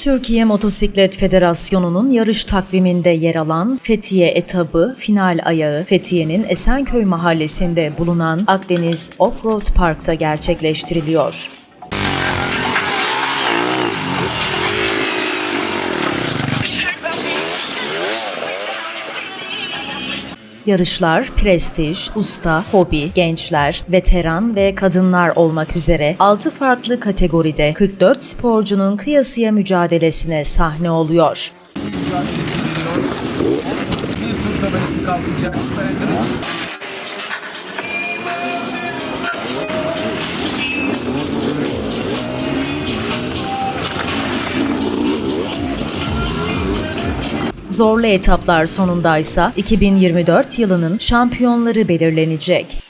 Türkiye Motosiklet Federasyonu'nun yarış takviminde yer alan Fethiye etabı final ayağı Fethiye'nin Esenköy mahallesinde bulunan Akdeniz Offroad Park'ta gerçekleştiriliyor. Yarışlar prestij, usta, hobi, gençler, veteran ve kadınlar olmak üzere 6 farklı kategoride 44 sporcunun kıyasıya mücadelesine sahne oluyor. Bir tur tabelası kalkacak. Zorlu etaplar sonundaysa 2024 yılının şampiyonları belirlenecek.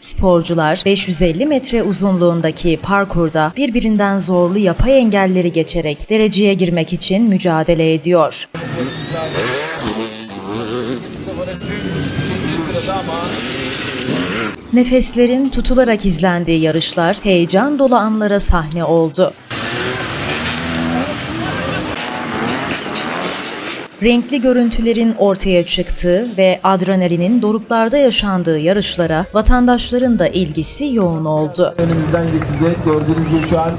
Sporcular 550 metre uzunluğundaki parkurda birbirinden zorlu yapay engelleri geçerek dereceye girmek için mücadele ediyor. Nefeslerin tutularak izlendiği yarışlar heyecan dolu anlara sahne oldu. Renkli görüntülerin ortaya çıktığı ve adrenalinin doruklarda yaşandığı yarışlara vatandaşların da ilgisi yoğun oldu. Önümüzden geçecek gördüğünüz gibi şu an...